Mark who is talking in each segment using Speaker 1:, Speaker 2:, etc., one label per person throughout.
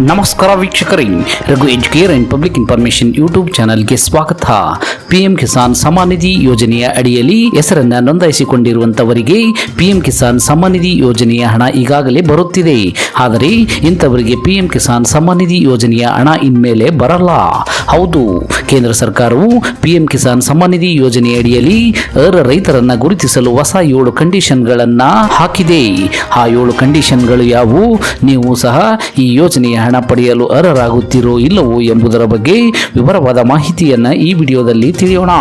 Speaker 1: ನಮಸ್ಕಾರ ವೀಕ್ಷಕರೇ Raghu Educare and public information YouTube ಚಾನಲ್ಗೆ ಸ್ವಾಗತ. ಪಿಎಂ ಕಿಸಾನ್ ಸಮ್ಮಾನ್ ನಿಧಿ ಯೋಜನೆಯ ಅಡಿಯಲ್ಲಿ ಹೆಸರನ್ನ ನೋಂದಾಯಿಸಿಕೊಂಡಿರುವಂತವರಿಗೆ ಪಿಎಂ ಕಿಸಾನ್ ಸಮ್ಮಾನ್ ನಿಧಿ ಯೋಜನೆಯ ಹಣ ಈಗಾಗಲೇ ಬರುತ್ತಿದೆ. ಆದರೆ ಇಂಥವರಿಗೆ ಪಿಎಂ ಕಿಸಾನ್ ಸಮ್ಮಾನ್ ನಿಧಿ ಯೋಜನೆಯ ಹಣ ಇನ್ಮೇಲೆ ಬರಲ್ಲ. ಹೌದು, ಕೇಂದ್ರ ಸರ್ಕಾರವು ಪಿಎಂ ಕಿಸಾನ್ ಸಮ್ಮಾನ್ ನಿಧಿ ಯೋಜನೆಯ ಅಡಿಯಲ್ಲಿ ಅರ್ಹ ರೈತರನ್ನ ಗುರುತಿಸಲು ಹೊಸ ಏಳು ಕಂಡೀಷನ್ಗಳನ್ನು ಹಾಕಿದೆ. ಆ ಏಳು ಕಂಡೀಷನ್ಗಳು ಯಾವುವು? ನೀವು ಸಹ ಈ ಯೋಜನೆಯ ಹಣ ಪಡೆಯಲು ಅರ್ಹರಾಗುತ್ತೀರೋ ಇಲ್ಲವೋ ಎಂಬುದರ ಬಗ್ಗೆ ವಿವರವಾದ ಮಾಹಿತಿಯನ್ನು ಈ ವಿಡಿಯೋದಲ್ಲಿ ತಿಳಿಯೋಣ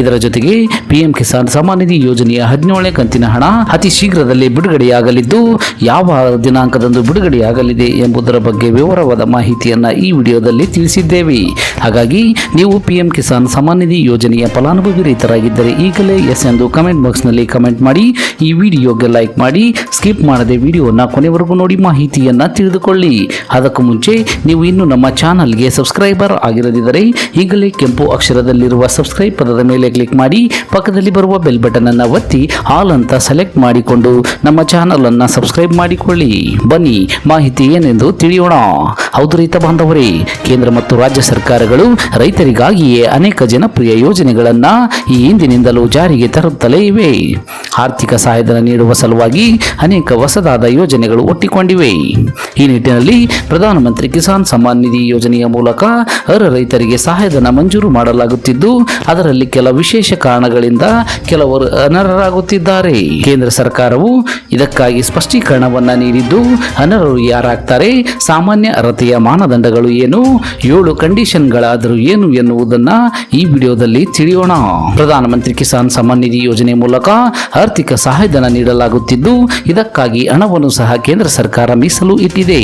Speaker 1: ಇದರ ಜೊತೆಗೆ ಪಿಎಂ ಕಿಸಾನ್ ಸಮ್ಮಾನ್ ನಿಧಿ ಯೋಜನೆಯ ಹದಿನೇಳನೇ ಕಂತಿನ ಹಣ ಅತಿ ಶೀಘ್ರದಲ್ಲಿ ಬಿಡುಗಡೆಯಾಗಲಿದ್ದು, ಯಾವ ದಿನಾಂಕದಂದು ಬಿಡುಗಡೆಯಾಗಲಿದೆ ಎಂಬುದರ ಬಗ್ಗೆ ವಿವರವಾದ ಮಾಹಿತಿಯನ್ನು ಈ ವಿಡಿಯೋದಲ್ಲಿ ತಿಳಿಸಿದ್ದೇವೆ. ಹಾಗಾಗಿ, ನೀವು ಪಿಎಂ ಕಿಸಾನ್ ಸಮ್ಮಾನ್ ನಿಧಿ ಯೋಜನೆಯ ಫಲಾನುಭವಿ ರೈತರಾಗಿದ್ದರೆ ಈಗಲೇ ಎಸ್ ಎಂದು ಕಮೆಂಟ್ ಬಾಕ್ಸ್ನಲ್ಲಿ ಕಮೆಂಟ್ ಮಾಡಿ, ಈ ವಿಡಿಯೋಗೆ ಲೈಕ್ ಮಾಡಿ, ಸ್ಕಿಪ್ ಮಾಡದೆ ವಿಡಿಯೋನ ಕೊನೆವರೆಗೂ ನೋಡಿ ಮಾಹಿತಿಯನ್ನ ತಿಳಿದುಕೊಳ್ಳಿ. ಅದಕ್ಕೂ ಮುಂಚೆ, ನೀವು ಇನ್ನು ನಮ್ಮ ಚಾನಲ್ಗೆ ಸಬ್ಸ್ಕ್ರೈಬರ್ ಆಗಿರದಿದ್ದರೆ, ಈಗಲೇ ಕೆಂಪು ಅಕ್ಷರದಲ್ಲಿರುವ ಸಬ್ಸ್ಕ್ರೈಬ್ ಪದದ ಮೇಲೆ ಕ್ಲಿಕ್ ಮಾಡಿ, ಪಕ್ಕದಲ್ಲಿ ಬರುವ ಬೆಲ್ ಬಟನ್ ಅನ್ನು ಒತ್ತಿ ಆಲ್ ಅಂತ ಸೆಲೆಕ್ಟ್ ಮಾಡಿಕೊಂಡು ನಮ್ಮ ಚಾನಲ್ ಅನ್ನು ಸಬ್ಸ್ಕ್ರೈಬ್ ಮಾಡಿಕೊಳ್ಳಿ. ಬನ್ನಿ, ಮಾಹಿತಿ ಏನೆಂದು ತಿಳಿಯೋಣ. ಹೌದು ರೈತ ಬಾಂಧವರೇ, ಕೇಂದ್ರ ಮತ್ತು ರಾಜ್ಯ ಸರ್ಕಾರಗಳು ರೈತರಿಗಾಗಿಯೇ ಅನೇಕ ಜನಪ್ರಿಯ ಯೋಜನೆಗಳನ್ನು ಈ ಹಿಂದಿನಿಂದಲೂ ಜಾರಿಗೆ ತರುತ್ತಲೇ ಇವೆ. ಆರ್ಥಿಕ ಸಹಾಯಧನ ನೀಡುವ ಸಲುವಾಗಿ ಅನೇಕ ಹೊಸದಾದ ಯೋಜನೆಗಳು ಒಟ್ಟಿಕೊಂಡಿವೆ. ಈ ನಿಟ್ಟಿನಲ್ಲಿ ಪ್ರಧಾನಮಂತ್ರಿ ಕಿಸಾನ್ ಸಮ್ಮಾನ್ ನಿಧಿ ಯೋಜನೆಯ ಮೂಲಕ ಅರ್ಹ ರೈತರಿಗೆ ಸಹಾಯಧನ ಮಂಜೂರು ಮಾಡಲಾಗುತ್ತಿದ್ದು ಅದರಲ್ಲಿ ಕೆಲ ವಿಶೇಷ ಕಾರಣಗಳಿಂದ ಕೆಲವರು ಅನರ್ಹರಾಗುತ್ತಿದ್ದಾರೆ. ಕೇಂದ್ರ ಸರ್ಕಾರವು ಇದಕ್ಕಾಗಿ ಸ್ಪಷ್ಟೀಕರಣವನ್ನ ನೀಡಿದ್ದು, ಅನರ್ಹರು ಯಾರಾಗ್ತಾರೆ, ಸಾಮಾನ್ಯ ಅರ್ಹತೆಯ ಮಾನದಂಡಗಳು ಏನು, ಏಳು ಕಂಡೀಷನ್ಗಳಾದರೂ ಏನು ಎನ್ನುವುದನ್ನ ಈ ವಿಡಿಯೋದಲ್ಲಿ ತಿಳಿಯೋಣ. ಪ್ರಧಾನಮಂತ್ರಿ ಕಿಸಾನ್ ಸಮ್ಮಾನ್ ನಿಧಿ ಯೋಜನೆ ಮೂಲಕ ಆರ್ಥಿಕ ಸಹಾಯಧನ ನೀಡಲಾಗುತ್ತಿದ್ದು, ಇದಕ್ಕಾಗಿ ಹಣವನ್ನು ಸಹ ಕೇಂದ್ರ ಸರ್ಕಾರ ಮೀಸಲು ಇಟ್ಟಿದೆ.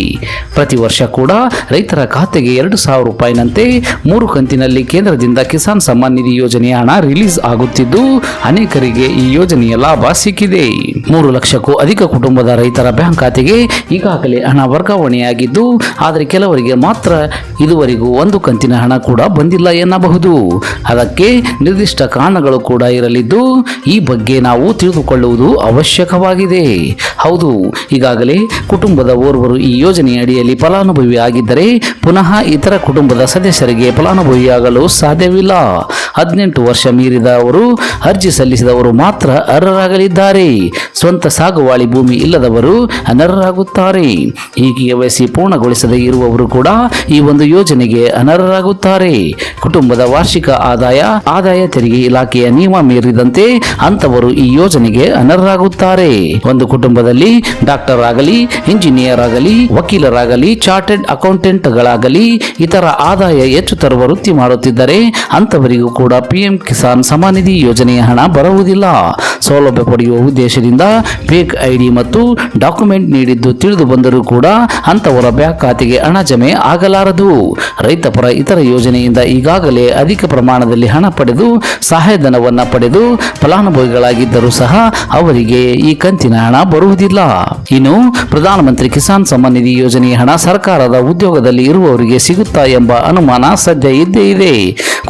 Speaker 1: ಪ್ರತಿ ವರ್ಷ ಕೂಡ ರೈತರ ಖಾತೆಗೆ ಎರಡು ಸಾವಿರ ರೂಪಾಯಿನಂತೆ ಮೂರು ಕಂತಿನಲ್ಲಿ ಕೇಂದ್ರದಿಂದ ಕಿಸಾನ್ ಸಮ್ಮಾನ್ ನಿಧಿ ಯೋಜನೆಯ ಹಣ ರಿಲೀಸ್ ಆಗುತ್ತಿದ್ದು, ಅನೇಕರಿಗೆ ಈ ಯೋಜನೆಯ ಲಾಭ ಸಿಕ್ಕಿದೆ. ಮೂರು ಲಕ್ಷಕ್ಕೂ ಅಧಿಕ ಕುಟುಂಬದ ರೈತರ ಬ್ಯಾಂಕ್ ಖಾತೆಗೆ ಈಗಾಗಲೇ ಹಣ ವರ್ಗಾವಣೆಯಾಗಿದ್ದು, ಆದರೆ ಕೆಲವರಿಗೆ ಮಾತ್ರ ಇದುವರೆಗೂ ಒಂದು ಕಂತಿನ ಹಣ ಕೂಡ ಬಂದಿಲ್ಲ ಎನ್ನಬಹುದು. ಅದಕ್ಕೆ ನಿರ್ದಿಷ್ಟ ಕಾರಣಗಳು ಕೂಡ ಇರಲಿದ್ದು, ಈ ಬಗ್ಗೆ ನಾವು ತಿಳಿದುಕೊಳ್ಳುವುದು ಅವಶ್ಯಕವಾಗಿದೆ. ಹೌದು, ಈಗಾಗಲೇ ಕುಟುಂಬದ ಓರ್ವರು ಈ ಯೋಜನೆಯ ಅಡಿಯಲ್ಲಿ ಫಲಾನುಭವಿ ಆಗಿದ್ದರೆ ಪುನಃ ಇತರ ಕುಟುಂಬದ ಸದಸ್ಯರಿಗೆ ಫಲಾನುಭವಿಯಾಗಲು ಸಾಧ್ಯವಿಲ್ಲ. ಹದಿನೆಂಟು ವರ್ಷ ಮೀರಿದ ಅವರು ಅರ್ಜಿ ಸಲ್ಲಿಸಿದವರು ಮಾತ್ರ ಅರ್ಹರಾಗಲಿದ್ದಾರೆ. ಸ್ವಂತ ಸಾಗುವಾಳಿ ಭೂಮಿ ಇಲ್ಲದವರು ಅನರ್ಹರಾಗುತ್ತಾರೆ. ಈ ವಯಸ್ಸಿ ಪೂರ್ಣಗೊಳಿಸದೇ ಇರುವವರು ಕೂಡ ಈ ಒಂದು ಯೋಜನೆಗೆ ಅನರ್ಹರಾಗುತ್ತಾರೆ. ಕುಟುಂಬದ ವಾರ್ಷಿಕ ಆದಾಯ ಆದಾಯ ತೆರಿಗೆ ಇಲಾಖೆಯ ನಿಯಮ ಮೀರಿದಂತೆ ಅಂತವರು ಈ ಯೋಜನೆಗೆ ಅನರ್ಹರಾಗುತ್ತಾರೆ. ಒಂದು ಕುಟುಂಬದಲ್ಲಿ ಡಾಕ್ಟರ್ ಆಗಲಿ, ಇಂಜಿನಿಯರ್ ಆಗಲಿ, ವಕೀಲರಾಗಲಿ, ಚಾರ್ಟೆಡ್ ಅಕೌಂಟೆಂಟ್ಗಳಾಗಲಿ, ಇತರ ಆದಾಯ ಹೆಚ್ಚು ತರುವ ವೃತ್ತಿ ಮಾಡುತ್ತಿದ್ದರೆ ಅಂತವರಿಗೂ ಕೂಡ ಪಿಎಂ ಕಿಸಾನ್ ಸಮಾನಿಧಿ ನಿಧಿ ಯೋಜನೆಯ ಹಣ ಬರುವುದಿಲ್ಲ. ಸೌಲಭ್ಯ ಪಡೆಯುವ ಉದ್ದೇಶದಿಂದ ಫೇಕ್ ಐಡಿ ಮತ್ತು ಡಾಕ್ಯುಮೆಂಟ್ ನೀಡಿದ್ದು ತಿಳಿದು ಬಂದರೂ ಕೂಡ ಅಂತವರ ಬ್ಯಾಂಕ್ ಖಾತೆಗೆ ಹಣ ಜಮೆ ಆಗಲಾರದು. ರೈತಪರ ಇತರ ಯೋಜನೆಯಿಂದ ಈಗಾಗಲೇ ಅಧಿಕ ಪ್ರಮಾಣದಲ್ಲಿ ಹಣ ಪಡೆದು ಸಹಾಯಧನವನ್ನು ಪಡೆದು ಫಲಾನುಭವಿಗಳಾಗಿದ್ದರೂ ಸಹ ಅವರಿಗೆ ಈ ಕಂತಿನ ಹಣ ಬರುವುದಿಲ್ಲ. ಇನ್ನು ಪ್ರಧಾನಮಂತ್ರಿ ಕಿಸಾನ್ ಸಮ್ಮಾನ್ ನಿಧಿ ಯೋಜನೆಯ ಹಣ ಸರ್ಕಾರದ ಉದ್ಯೋಗದಲ್ಲಿ ಇರುವವರಿಗೆ ಸಿಗುತ್ತಾ ಎಂಬ ಅನುಮಾನ ಸದ್ಯ ಇದ್ದೇ ಇದೆ.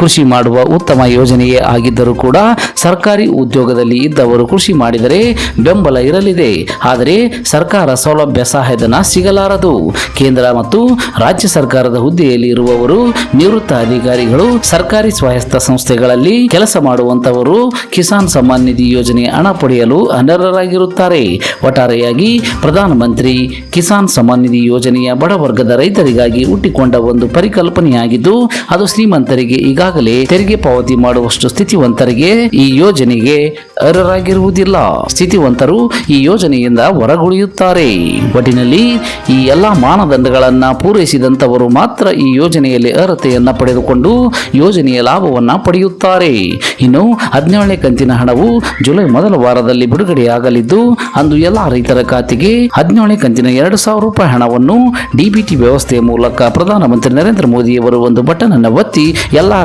Speaker 1: ಕೃಷಿ ಮಾಡುವ ಉತ್ತಮ ಯೋಜನೆಯೇ ಆಗಿದ್ದರೂ ಕೂಡ ಸರ್ಕಾರಿ ಉದ್ಯೋಗದಲ್ಲಿ ಇದ್ದವರು ಕೃಷಿ ಮಾಡಿದರೆ ಬೆಂಬಲ ಇರಲಿದೆ. ಆದರೆ ಸರ್ಕಾರ ಸೌಲಭ್ಯ ಸಹಾಯಧನ ಸಿಗಲಾರದು. ಕೇಂದ್ರ ಮತ್ತು ರಾಜ್ಯ ಸರ್ಕಾರದ ಹುದ್ದೆಯಲ್ಲಿ ಇರುವವರು ನಿವೃತ್ತ ಅಧಿಕಾರಿಗಳು ಸರ್ಕಾರಿ ಸ್ವಾಯತ್ತ ಸಂಸ್ಥೆಗಳಲ್ಲಿ ಕೆಲಸ ಮಾಡುವಂತವರು ಕಿಸಾನ್ ಸಮ್ಮಾನ್ ನಿಧಿ ಯೋಜನೆ ಹಣ ಪಡೆಯಲು ಅನರ್ಹರಾಗಿರುತ್ತಾರೆ. ಒಟ್ಟಾರೆಯಾಗಿ ಪ್ರಧಾನಮಂತ್ರಿ ಕಿಸಾನ್ ಸಮ್ಮಾನ್ ನಿಧಿ ಯೋಜನೆಯ ಬಡವರ್ಗದ ರೈತರಿಗಾಗಿ ಹುಟ್ಟಿಕೊಂಡ ಒಂದು ಪರಿಕಲ್ಪನೆಯಾಗಿದ್ದು, ಅದು ಶ್ರೀಮಂತರಿಗೆ ಈಗಾಗಲೇ ತೆರಿಗೆ ಪಾವತಿ ಮಾಡುವಷ್ಟು ಸ್ಥಿತಿವಂತರಿಗೆ ಈ ಯೋಜನೆಗೆ ಅರ್ಹರಾಗಿರುವುದಿಲ್ಲ. ಸ್ಥಿತಿವಂತರು ಈ ಯೋಜನೆಯಿಂದ ಹೊರಗುಳಿಯುತ್ತಾರೆ. ಒಟ್ಟಿನಲ್ಲಿ ಈ ಎಲ್ಲಾ ಮಾನದಂಡಗಳನ್ನ ಪೂರೈಸಿದಂತವರು ಮಾತ್ರ ಈ ಯೋಜನೆಯಲ್ಲಿ ಅರ್ಹತೆಯನ್ನ ಪಡೆದುಕೊಂಡು ಯೋಜನೆಯ ಲಾಭವನ್ನ ಪಡೆಯುತ್ತಾರೆ. ಇನ್ನು ಹದಿನೇಳನೇ ಕಂತಿನ ಹಣವು ಜುಲೈ ಮೊದಲ ವಾರದಲ್ಲಿ ಬಿಡುಗಡೆಯಾಗಲಿದ್ದು, ಅಂದು ಎಲ್ಲಾ ರೈತರ ಖಾತೆಗೆ ಹದಿನೇಳನೇ ಕಂತಿನ ಎರಡು ಸಾವಿರ ರೂಪಾಯಿ ಹಣವನ್ನು ಡಿಬಿಟಿ ವ್ಯವಸ್ಥೆಯ ಮೂಲಕ ಪ್ರಧಾನಮಂತ್ರಿ ನರೇಂದ್ರ ಮೋದಿಯವರು ಒಂದು ಬಟನ್ ಅನ್ನು ಒತ್ತಿ ಎಲ್ಲಾ